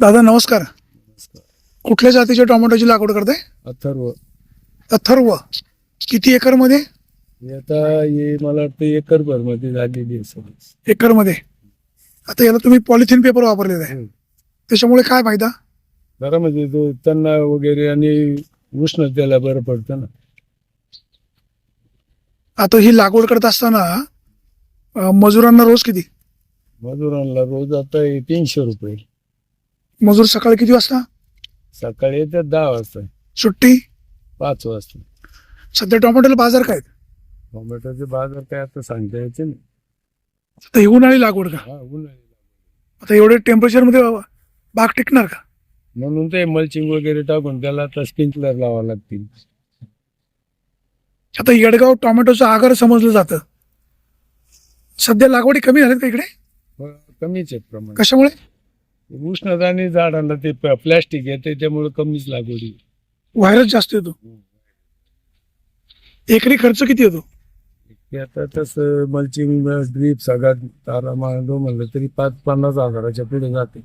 दादा नमस्कार. कुठल्या जातीच्या टोमॅटोची लागवड करताय अथर्व. अथर्व. किती एकरमध्ये? हे आता हे मला वाटतं एकर भरमध्ये झालेली आहे सगळी. एकरमध्ये. आता याला तुम्ही पॉलिथिन पेपर वापरलेला आहे. हम्म. त्याच्यामुळे काय फायदा? जरा म्हणजे तो त्यांना वगैरे आणि उष्णतेला बरं पडतं ना. आता ही लागवड करत असताना अं, मजुरांना रोज किती? मजुरांना रोज आता हे तीनशे रुपये. मजूर सकाळी किती वाजता? सकाळी येतात दहा वाजता. सुट्टी? पाच वाजता. सध्या टोमॅटोला बाजार काय? टोमॅटोचे बाजार काय आता सांगता यायचे ना आता ही उन्हाळी लागवड का? हा उन्हाळी आता एवढे टेम्परेचरमध्ये बाग टिकणार का? म्हणून ते मल्चिंग वगैरे टाकून त्याला आता स्प्रिंकलर लावा लागतील. आता येडगाव टोमॅटोचं आगार समजलं जातं. सध्या लागवडी कमी झाल्यात का इकडे? व कमीच आहेत प्रमाण. कशामुळे? उष्णता आणि झाडांना ते प्लॅस्टिक येते त्यामुळे कमीच लागवडी. व्हायरस जास्त येतो. एकरी खर्च किती येतो ते आता तसं मल्चिंग ड्रीप सगळ्यात तारा मांडो म्हणलं तरी पाच पन्नास हजाराच्या पुढे जाते.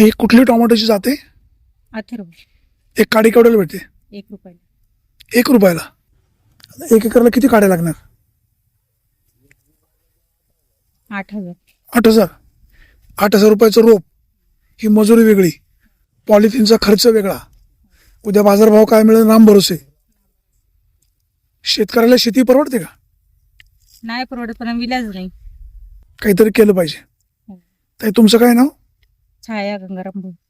ही कुठली टोमॅटोची जाते अथर्व एक काडी केवढ्याला भेटते? एक रुपयाला. एक रुपयाला? आता एक एकरला किती काड्या लागणार? आठ हजार. आठ हजार. आठ हजार रुपयाचं रोप ही मजुरी वेगळी. पॉलिथिनचा खर्च वेगळा. उद्या बाजारभाव काय मिळेल नाम भरोसे. शेतकऱ्याला शेती परवडते का? नाही परवडत पण विलाज नाही. काहीतरी केलं पाहिजे. हो. ताई तुमचं काय नाव? saya ngerembes